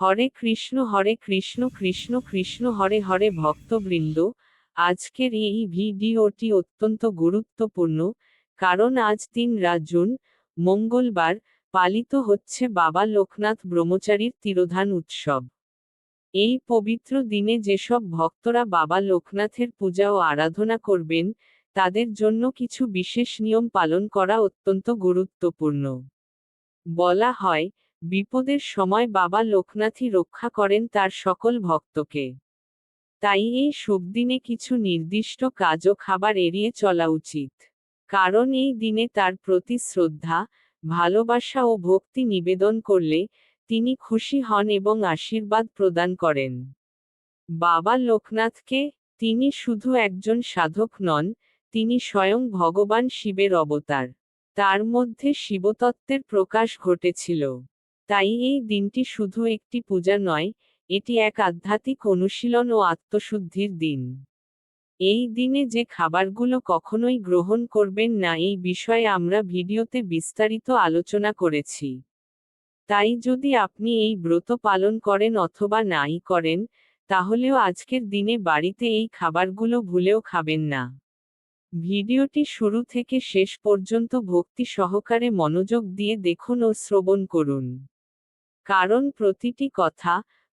হরে কৃষ্ণ হরে কৃষ্ণ কৃষ্ণ কৃষ্ণ, হরে হরে ভক্তবৃন্দ। আজকের এই ভিডিওটি অত্যন্ত গুরুত্বপূর্ণ, কারণ আজ তিন জুন মঙ্গলবার, পালিত হচ্ছে বাবা লোকনাথ ব্রহ্মচারীর তিরোধান উৎসব। এই পবিত্র দিনে যেসব ভক্তরা বাবা লোকনাথের পূজা ও আরাধনা করবেন, তাদের জন্য কিছু বিশেষ নিয়ম পালন করা অত্যন্ত গুরুত্বপূর্ণ। বলা হয় বিপদের সময় বাবা লোকনাথই রক্ষা করেন তার সকল ভক্তকে। তাই এই শুভ দিনে কিছু নির্দিষ্ট কাজ ও খাবার এড়িয়ে চলা উচিত। কারণ এই দিনে তার প্রতি শ্রদ্ধা, ভালোবাসা ও ভক্তি নিবেদন করলে তিনি খুশি হন এবং আশীর্বাদ প্রদান করেন। বাবা লোকনাথকে তিনি শুধু একজন সাধক নন, তিনি স্বয়ং ভগবান শিবের অবতার। তার মধ্যে শিবতত্ত্বের প্রকাশ ঘটেছিল। তাই এই দিনটি শুধু একটি পূজা নয়, এটি এক আধ্যাত্মিক অনুশীলন ও আত্মশুদ্ধির দিন। এই দিনে যে খাবারগুলো কখনোই গ্রহণ করবেন না এই বিষয়ে আমরা ভিডিওতে বিস্তারিত আলোচনা করেছি। তাই যদি আপনি এই ব্রত পালন করেন অথবা নাই করেন, তাহলেও আজকের দিনে বাড়িতে এই খাবারগুলো ভুলেও খাবেন না। ভিডিওটি শুরু থেকে শেষ পর্যন্ত ভক্তি সহকারে মনোযোগ দিয়ে দেখুন ও শ্রবণ করুন। কারণ প্রতিটি কথা,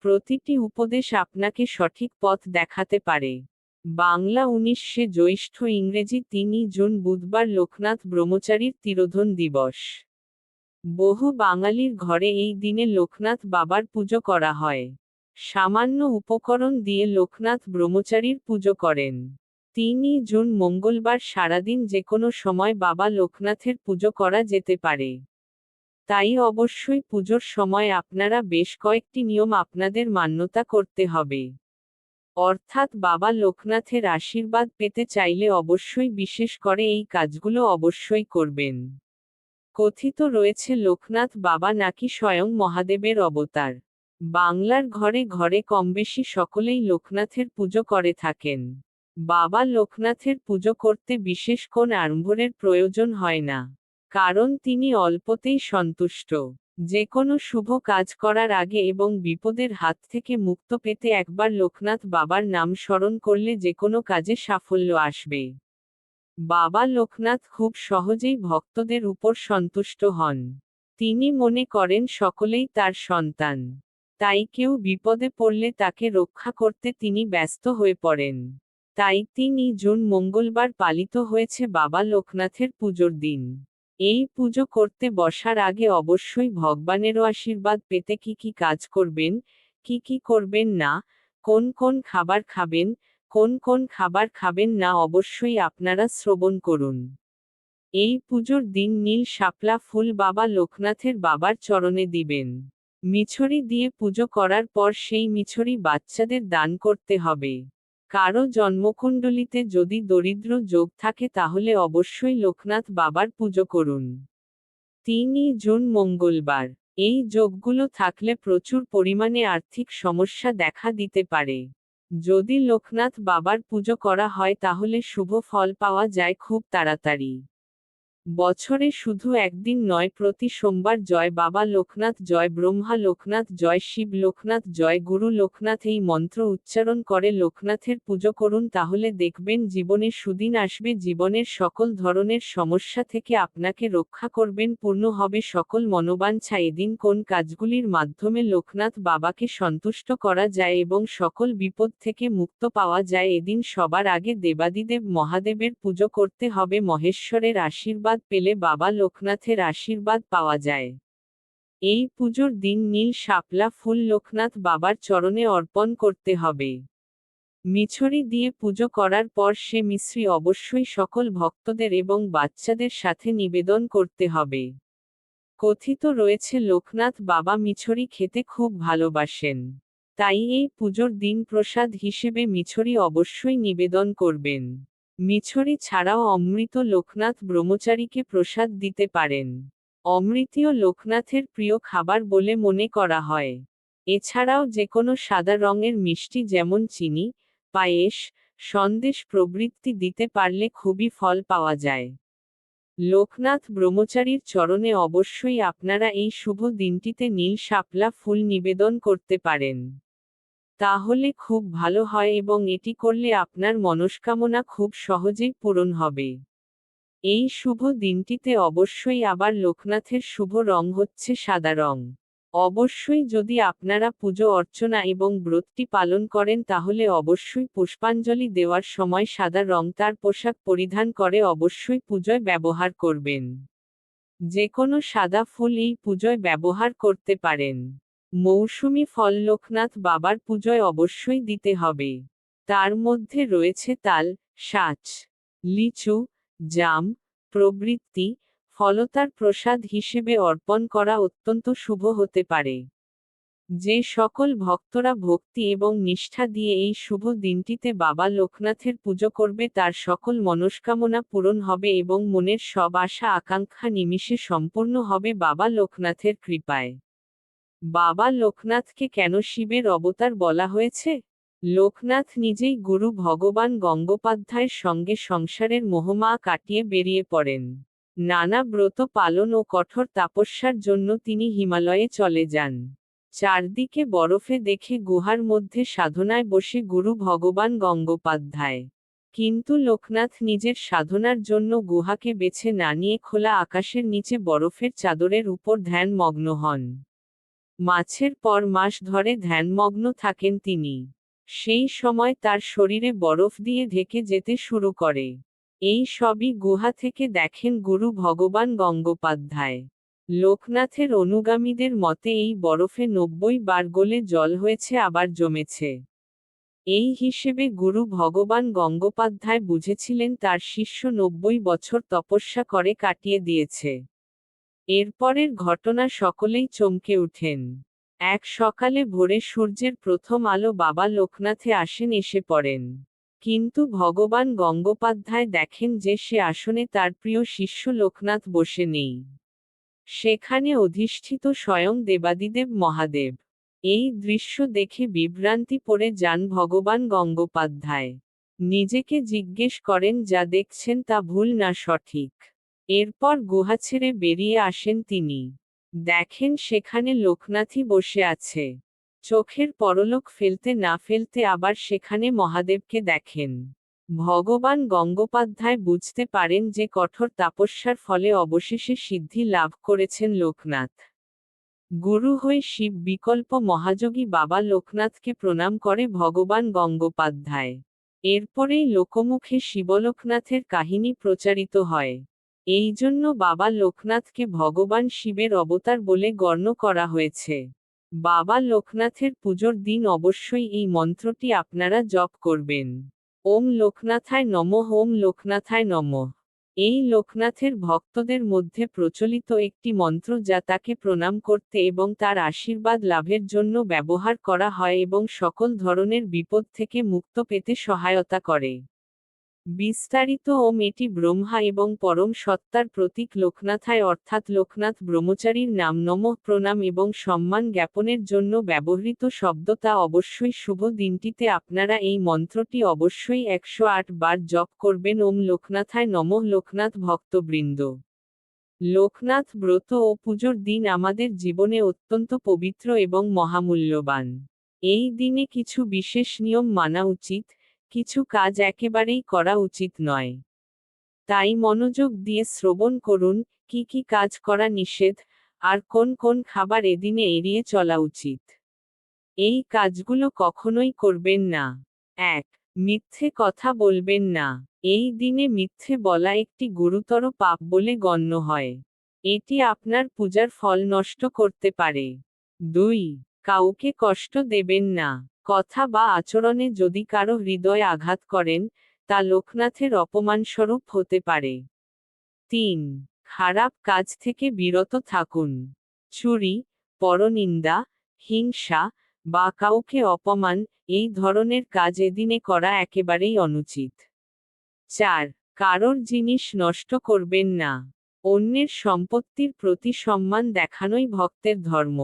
প্রতিটি উপদেশ আপনাকে সঠিক পথ দেখাতে পারে। বাংলা উনিশে জ্যৈষ্ঠ ইংরেজি তিনই জুন বুধবার লোকনাথ ব্রহ্মচারীর তিরোধন দিবস। বহু বাঙালির ঘরে এই দিনে লোকনাথ বাবার পুজো করা হয়। সামান্য উপকরণ দিয়ে লোকনাথ ব্রহ্মচারীর পুজো করেন। তিনই জুন মঙ্গলবার সারাদিন যে কোনো সময় বাবা লোকনাথের পুজো করা যেতে পারে। তাই অবশ্যই পুজোর সময় আপনারা বেশ কয়েকটি নিয়ম আপনাদের মান্যতা করতে হবে। অর্থাৎ বাবা লোকনাথের আশীর্বাদ পেতে চাইলে অবশ্যই বিশেষ করে এই কাজগুলো অবশ্যই করবেন। কথিত রয়েছে লোকনাথ বাবা নাকি স্বয়ং মহাদেবের অবতার। বাংলার ঘরে ঘরে কমবেশি সকলেই লোকনাথের পুজো করে থাকেন। বাবা লোকনাথের পুজো করতে বিশেষ কোন আড়ম্বরের প্রয়োজন হয় না। কারণ তিনি অল্পতেই সন্তুষ্ট। যে কোনো শুভ কাজ করার আগে এবং বিপদের হাত থেকে মুক্ত পেতে একবার লোকনাথ বাবার নাম স্মরণ করলে যে কোনো কাজে সাফল্য আসবে। বাবা লোকনাথ খুব সহজেই ভক্তদের উপর সন্তুষ্ট হন। তিনি মনে করেন সকলেই তার সন্তান। তাই কেউ বিপদে পড়লে তাকে রক্ষা করতে তিনি ব্যস্ত হয়ে পড়েন। তাই তিনি জুন মঙ্গলবার পালিত হয়েছে বাবা লোকনাথের পুজোর দিন। এই পুজো করতে বসার আগে অবশ্যই ভগবানেরও আশীর্বাদ পেতে কি কি কাজ করবেন, কি কি করবেন না, কোন কোন খাবার খাবেন, কোন কোন খাবার খাবেন না অবশ্যই আপনারা শ্রবণ করুন। এই পুজোর দিন নীল শাপলা ফুল বাবা লোকনাথের বাবার চরণে দিবেন। মিছরি দিয়ে পুজো করার পর সেই মিছরি বাচ্চাদের দান করতে হবে। কারও জন্মকুণ্ডলিতে যদি দরিদ্র যোগ থাকে তাহলে অবশ্যই লোকনাথ বাবার পুজো করুন। তিনই জুন মঙ্গলবার, এই যোগগুলো থাকলে প্রচুর পরিমাণে আর্থিক সমস্যা দেখা দিতে পারে। যদি লোকনাথ বাবার পুজো করা হয় তাহলে শুভ ফল পাওয়া যায় খুব তাড়াতাড়ি। বছরে শুধু একদিন নয়, প্রতি সোমবার জয় বাবা লোকনাথ, জয় ব্রহ্মা লোকনাথ, জয় শিব লোকনাথ, জয় গুরু লোকনাথ এই মন্ত্র উচ্চারণ করে লোকনাথের পুজো করুন। তাহলে দেখবেন জীবনে সুদিন আসবে, জীবনের সকল ধরনের সমস্যা থেকে আপনাকে রক্ষা করবেন, পূর্ণ হবে সকল মনোবাঞ্ছা। এদিন কোন কাজগুলির মাধ্যমে লোকনাথ বাবাকে সন্তুষ্ট করা যায় এবং সকল বিপদ থেকে মুক্ত পাওয়া যায়, এদিন সবার আগে দেবাদিদেব মহাদেবের পুজো করতে হবে। মহেশ্বরের আশীর্বাদ পেলে বাবা লোকনাথের আশীর্বাদ পাওয়া যায়। এই পুজোর দিন নীল শাপলা ফুল লোকনাথ বাবার চরণে অর্পণ করতে হবে। মিছরি দিয়ে পুজো করার পর সে মিশ্রি অবশ্যই সকল ভক্তদের এবং বাচ্চাদের সাথে নিবেদন করতে হবে। কথিত রয়েছে, লোকনাথ বাবা মিছরি খেতে খুব ভালোবাসেন। তাই এই পুজোর দিন প্রসাদ হিসেবে মিছরি অবশ্যই নিবেদন করবেন। মিছরি ছাড়াও অমৃত লোকনাথ ব্রহ্মচারীকে প্রসাদ দিতে পারেন। অমৃতীয় লোকনাথের প্রিয় খাবার বলে মনে করা হয়। এছাড়াও যে কোনো সাদা রঙের মিষ্টি যেমন চিনি, পায়েস, সন্দেশ প্রবৃত্তি দিতে পারলে খুবই ফল পাওয়া যায়। লোকনাথ ব্রহ্মচারীর চরণে অবশ্যই আপনারা এই শুভ দিনটিতে নীল শাপলা ফুল নিবেদন করতে পারেন। তাহলে খুব ভালো হয় এবং এটি করলে আপনার মনস্কামনা খুব সহজেই পূরণ হবে। এই শুভ দিনটিতে অবশ্যই আবার লোকনাথের শুভ রং হচ্ছে সাদা রং। অবশ্যই যদি আপনারা পুজো অর্চনা এবং ব্রতটি পালন করেন তাহলে অবশ্যই পুষ্পাঞ্জলি দেওয়ার সময় সাদা রং তার পোশাক পরিধান করে অবশ্যই পুজোয় ব্যবহার করবেন। যে কোনো সাদা ফুল এই পুজোয় ব্যবহার করতে পারেন। মৌসুমি ফল লোকনাথ বাবার পুজোয় অবশ্যই দিতে হবে। তার মধ্যে রয়েছে তাল সাচ লিচু, জাম প্রবৃত্তি ফলতার প্রসাদ হিসেবে অর্পণ করা অত্যন্ত শুভ হতে পারে। যে সকল ভক্তরা ভক্তি এবং নিষ্ঠা দিয়ে এই শুভ দিনটিতে বাবা লোকনাথের পুজো করবে তার সকল মনস্কামনা পূরণ হবে এবং মনের সব আশা আকাঙ্ক্ষা নিমিষে সম্পূর্ণ হবে বাবা লোকনাথের কৃপায়। বাবা লোকনাথকে কেন শিবের অবতার বলা হয়েছে? লোকনাথ নিজেই গুরু ভগবান গঙ্গোপাধ্যায়ের সঙ্গে সংসারের মোহমা কাটিয়ে বেরিয়ে পড়েন। নানা ব্রত পালন ও কঠোর তাপস্যার জন্য তিনি হিমালয়ে চলে যান। চারদিকে বরফে দেখে গুহার মধ্যে সাধনায় বসে গুরু ভগবান গঙ্গোপাধ্যায়। কিন্তু লোকনাথ নিজের সাধনার জন্য গুহাকে বেছে না নিয়ে খোলা আকাশের নিচে বরফের চাদরের উপর ধ্যান মগ্ন হন। মাছের পর মাস ধরে ধ্যানমগ্ন থাকেন তিনি। সেই সময় তার শরীরে বরফ দিয়ে ঢেকে যেতে শুরু করে। এই সবই গুহা থেকে দেখেন গুরু ভগবান গঙ্গোপাধ্যায়। লোকনাথের অনুগামীদের মতে এই বরফে নব্বই বার গলে জল হয়েছে, আবার জমেছে। এই হিসেবে গুরু ভগবান গঙ্গোপাধ্যায় বুঝেছিলেন তার শিষ্য নব্বই বছর তপস্যা করে কাটিয়ে দিয়েছে। এরপরের ঘটনা সকলেই চমকে উঠেন এক সকালে ভোরে সূর্যের প্রথম আলো বাবা লোকনাথে আসেন, এসে পড়েন। কিন্তু ভগবান গঙ্গোপাধ্যায় দেখেন যে সে আসনে তার প্রিয় শিষ্য লোকনাথ বসে নেই। সেখানে অধিষ্ঠিত স্বয়ং দেবাদিদেব মহাদেব। এই দৃশ্য দেখে বিভ্রান্তি পড়ে যান ভগবান গঙ্গোপাধ্যায়। নিজেকে জিজ্ঞেস করেন, যা দেখছেন তা ভুল না সঠিক? এরপর গুহা ছেড়ে বেরিয়ে আসেন তিনি। দেখেন সেখানে লোকনাথই বসে আছে। চোখের পরলোক ফেলতে না ফেলতে আবার সেখানে মহাদেবকে দেখেন। ভগবান গঙ্গোপাধ্যায় বুঝতে পারেন যে কঠোর তাপস্যার ফলে অবশেষে সিদ্ধি লাভ করেছেন লোকনাথ। গুরু হয়ে শিব বিকল্প মহাযোগী বাবা লোকনাথকে প্রণাম করে ভগবান গঙ্গোপাধ্যায়। এরপরেই লোকমুখে শিবলোকনাথের কাহিনী প্রচারিত হয়। এই জন্য বাবা লোকনাথকে ভগবান শিবের অবতার বলে গণ্য করা হয়েছে। বাবা লোকনাথের পুজোর দিন অবশ্যই এই মন্ত্রটি আপনারা জপ করবেন। ওম লোকনাথায় নম, ওম লোকনাথায় নম। এই লোকনাথের ভক্তদের মধ্যে প্রচলিত একটি মন্ত্র যা তাকে প্রণাম করতে এবং তার আশীর্বাদ লাভের জন্য ব্যবহার করা হয় এবং সকল ধরনের বিপদ থেকে মুক্ত পেতে সহায়তা করে। বিস্তারিত ওম এটি ব্রহ্মা এবং পরম সত্তার প্রতীক লোকনাথায় অর্থাৎ লোকনাথ ব্রহ্মচারীর নাম নমঃ প্রণাম এবং সম্মান জ্ঞাপনের জন্য ব্যবহৃত শব্দ তা অবশ্যই শুভ দিনটিতে আপনারা এই মন্ত্রটি অবশ্যই একশো আট বার জপ করবেন। ওম লোকনাথায় নমঃ লোকনাথ ভক্তবৃন্দ। লোকনাথ ব্রত ও পুজোর দিন আমাদের জীবনে অত্যন্ত পবিত্র এবং মহামূল্যবান। এই দিনে কিছু বিশেষ নিয়ম মানা উচিত। কিছু কাজ একেবারেই করা উচিত নয়। তাই মনোযোগ দিয়ে শ্রবণ করুন, কি কি কাজ করা নিষেধ, আর কোন কোন খাবার এদিনে এড়িয়ে চলা উচিত। এই কাজগুলো কখনোই করবেন না। এক, মিথ্যে কথা বলবেন না। এই দিনে মিথ্যে বলা একটি গুরুতর পাপ বলে গণ্য হয়। এটি আপনার পূজার ফল নষ্ট করতে পারে। দুই, কাউকে কষ্ট দেবেন না। কথা বা আচরণে যদি কারও হৃদয় আঘাত করেন, তা লোকনাথের অপমানস্বরূপ হতে পারে। তিন, খারাপ কাজ থেকে বিরত থাকুন। চুরি, পরনিন্দা, হিংসা বা কাউকে অপমান, এই ধরনের কাজ এদিনে করা একেবারেই অনুচিত। চার, কারোর জিনিস নষ্ট করবেন না। অন্যের সম্পত্তির প্রতি সম্মান দেখানোই ভক্তের ধর্ম।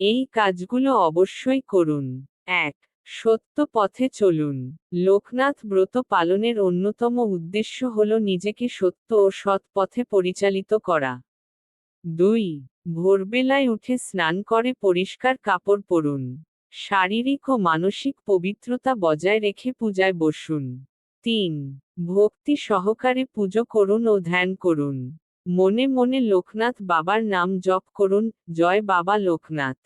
এই কাজগুলো অবশ্যই করুন। এক, সত্য পথে চলুন। লোকনাথ ব্রত পালনের অন্যতম উদ্দেশ্য হল নিজেকে সত্য ও সৎ পথে পরিচালিত করা। দুই, ভোরবেলায় উঠে স্নান করে পরিষ্কার কাপড় পরুন। শারীরিক ও মানসিক পবিত্রতা বজায় রেখে পূজায় বসুন। তিন, ভক্তি সহকারে পুজো করুন ও ধ্যান করুন। মনে মনে লোকনাথ বাবার নাম জপ করুন, জয় বাবা লোকনাথ।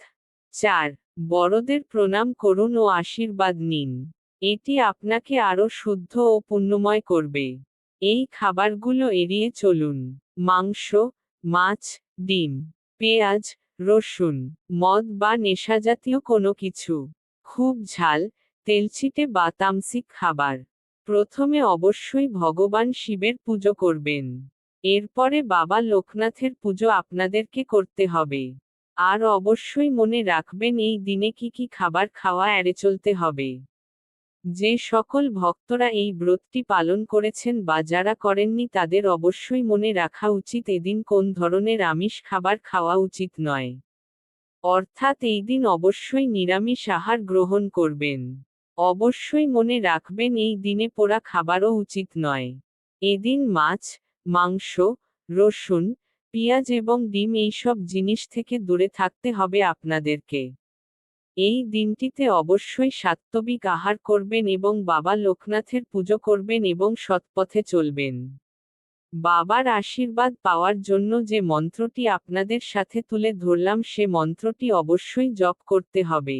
চার বড়দের প্রণাম করুন ও আশীর্বাদ নিন। এটি আপনাকে আরও শুদ্ধ ও পুণ্যময় করবে। এই খাবারগুলো এড়িয়ে চলুন। মাংস, মাছ, ডিম, পেঁয়াজ, রসুন, মদ বা নেশাজাতীয় কোনো কিছু, খুব ঝাল তেলচিটে বা তামসিক খাবার। প্রথমে অবশ্যই ভগবান শিবের পুজো করবেন। এরপরে বাবা লোকনাথের পুজো আপনাদেরকে করতে হবে। আর অবশ্যই মনে রাখবেন এই দিনে কি কি খাবার খাওয়া এড়ে চলতে হবে। যে সকল ভক্তরা এই ব্রতটি পালন করেছেন বা যারা করেননি তাদের অবশ্যই মনে রাখা উচিত এদিন কোন ধরনের আমিষ খাবার খাওয়া উচিত নয়। অর্থাৎ এই দিন অবশ্যই নিরামিষ আহার গ্রহণ করবেন। অবশ্যই মনে রাখবেন এই দিনে পোড়া খাবারও উচিত নয়। এদিন মাছ, মাংস, রসুন পেঁয়াজ এবং ডিম এইসব জিনিস থেকে দূরে থাকতে হবে আপনাদেরকে। এই দিনটিতে অবশ্যই সাত্ত্বিক আহার করবেন এবং বাবা লোকনাথের পুজো করবেন এবং সৎপথে চলবেন। বাবার আশীর্বাদ পাওয়ার জন্য যে মন্ত্রটি আপনাদের সাথে তুলে ধরলাম সে মন্ত্রটি অবশ্যই জপ করতে হবে।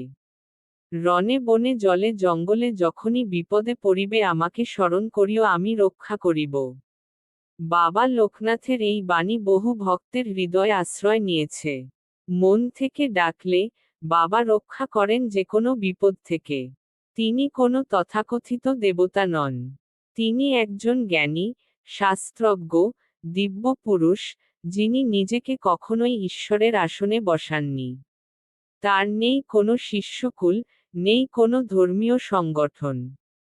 রনে বনে জলে জঙ্গলে যখনই বিপদে পড়িবে আমাকে স্মরণ করিও আমি রক্ষা করিব। বাবা লোকনাথের এই বাণী বহু ভক্তের হৃদয় আশ্রয় নিয়েছে। মন থেকে ডাকলে বাবা রক্ষা করেন যে কোনো বিপদ থেকে। তিনি কোনো তথাকথিত দেবতা নন। তিনি একজন জ্ঞানী, শাস্ত্রজ্ঞ, দিব্য পুরুষ, যিনি নিজেকে কখনোই ঈশ্বরের আসনে বসাননি। তার নেই কোনো শিষ্যকুল, নেই কোনো ধর্মীয় সংগঠন।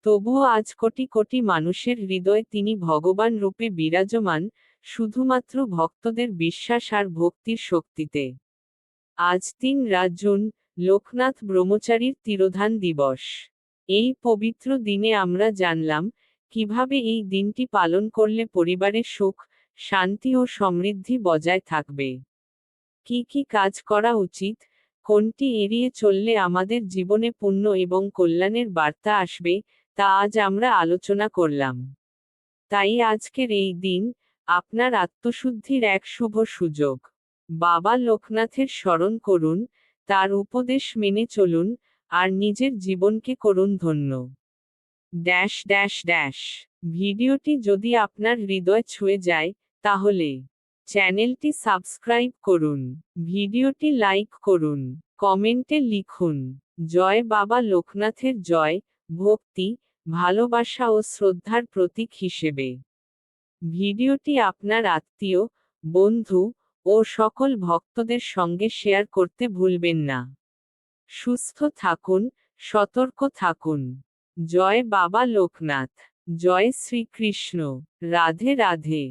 তবুও আজ কোটি কোটি মানুষের হৃদয়ে তিনি ভগবান রূপে বিরাজমান, শুধুমাত্র ভক্তদের বিশ্বাস আর ভক্তির শক্তিতে। আজ তিন রাজুন লোকনাথ ব্রহ্মচারীর তিরোধান দিবস। এই পবিত্র দিনে আমরা জানলাম, কীভাবে এই দিনটি পালন করলে পরিবারের সুখ, শান্তি ও সমৃদ্ধি বজায় থাকবে। কি কি কাজ করা উচিত, কোনটি এড়িয়ে চললে আমাদের জীবনে পুণ্য এবং কল্যাণের বার্তা আসবে তা আজ আমরা আলোচনা করলাম। তাই আজকের এই দিন আপনার আত্মশুদ্ধির এক শুভ সুযোগ। বাবা লোকনাথের স্মরণ করুন, তার উপদেশ মেনে চলুন, আর নিজের জীবনকে করুন ধন্য। Dash dash dash. ভিডিওটি যদি আপনার হৃদয় ছুঁয়ে যায়, তাহলে চ্যানেলটি সাবস্ক্রাইব করুন, ভিডিওটি লাইক করুন, কমেন্টে লিখুন, জয় বাবা লোকনাথের জয়, ভক্তি ভালোবাসা ও শ্রদ্ধার প্রতীক হিসেবে। ভিডিওটি আপনার আত্মীয়, বন্ধু ও সকল ভক্তদের সঙ্গে শেয়ার করতে ভুলবেন না। সুস্থ থাকুন, সতর্ক থাকুন। জয় বাবা লোকনাথ, জয় শ্রীকৃষ্ণ। রাধে রাধে।